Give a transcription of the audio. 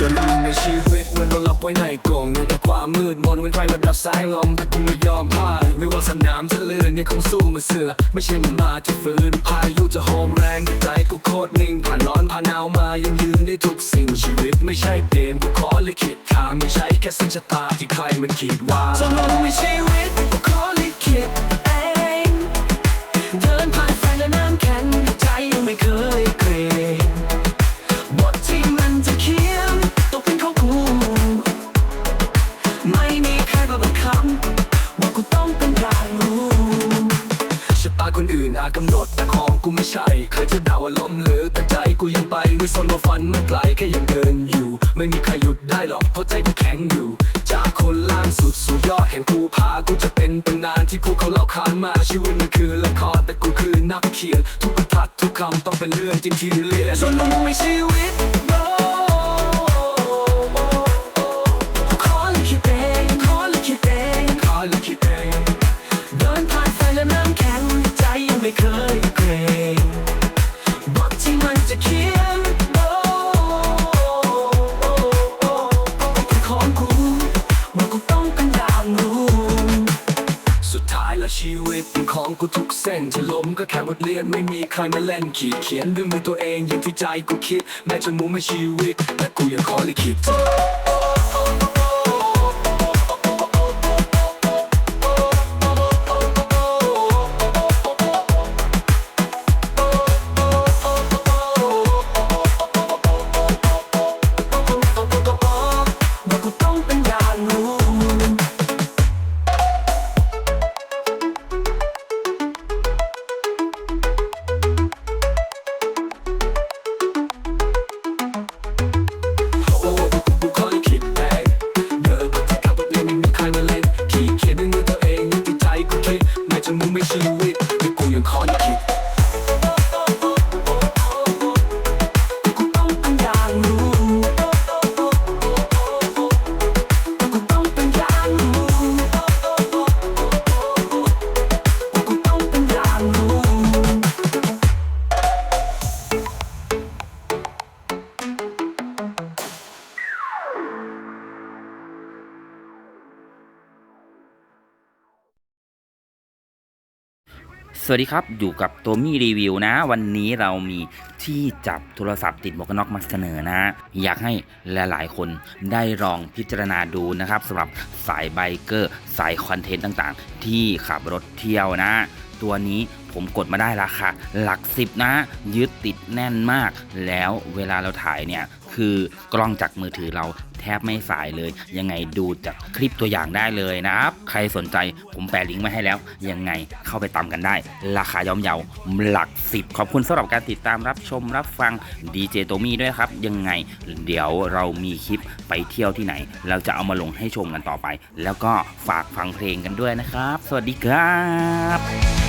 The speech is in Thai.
จนมึงในชีวิตมันโดนล็อกไว้ในกรงในแต่ความมืดมนเหมือนใครมาดับสายลมแต่กูไม่ยอมพ่ายไม่ว่าสนามจะเลื่อนยังคงสู้มาเสือ ไม่ใช่มันมาจะฝืนพายุจะโหมแรงใจกูโคตรนิ่งผ่านร้อนผ่านหนาวมายังยืนได้ทุกสิ่งชีวิตไม่ใช่เกมกูขอลิขิตทางไม่ใช่แค่เส้นชะตาที่ใครมันขีดว่าจนมึงในชีวิตกูขอลิขิต คนอื่นอาจกำหนดแต่ของกูไม่ใช่ใครจะดาว่าล้มเหลือแต่ใจกูยังไปไม่สนว่าฝันมันไกลแค่ยังเดินอยู่ ไม่มีใครหยุดได้หรอกเพราะใจกูแข็งอยู่ จากคนล่างสุดสู่ยอดแห่งภูผากูจะเป็นตำนานที่พวกเขาเล่าขานมาชีวิตมันคือละครแต่กูคือนักเขียน ทุกบรรทัดทุกคำต้องเป็นเรื่องจริงที่เรียนส่วนมึงไม่ชีวิต ไม่เคยเกรงบทที่มันจะเขียนโอ้เป็นของกูว่ากูต้องเป็นดาวรู้สุดท้ายแล้วชีวิตเป็นของกูทุกเส้นที่ล้มก็แค่บทเรียนไม่มีใครมาเล่นขีดเขียนด้วยมือตัวเองอย่างที่ใจกูคิด แม้จะมุมไม่ชีวิตแต่กูยังขอลิขิต สวัสดีครับ อยู่กับตัวมี่รีวิวนะ วันนี้เรามีที่จับโทรศัพท์ติดหมวกกันน็อกมาเสนอนะ อยากให้หลายๆ คนได้ลองพิจารณาดูนะครับสำหรับสายไบเกอร์ สายคอนเทนต์ต่างๆ ที่ขับรถเที่ยวนะ ตัวนี้ผมกดมาได้ราคาหลักสิบนะ ยึดติดแน่นมาก แล้วเวลาเราถ่ายเนี่ยคือกล้องจากมือถือเรา แทบไม่สายเลย ยังไงดูจากคลิปตัวอย่างได้เลยนะครับ ใครสนใจผมแปะลิงก์ไว้ให้แล้ว ยังไงเข้าไปตามกันได้ ราคาย่อมเยาหลักสิบขอบคุณสำหรับการติดตามรับชมรับฟังดีเจโตมี่ด้วยครับ ยังไงเดี๋ยวเรามีคลิปไปเที่ยวที่ไหน เราจะเอามาลงให้ชมกันต่อไป แล้วก็ฝากฟังเพลงกันด้วยนะครับ สวัสดีครับ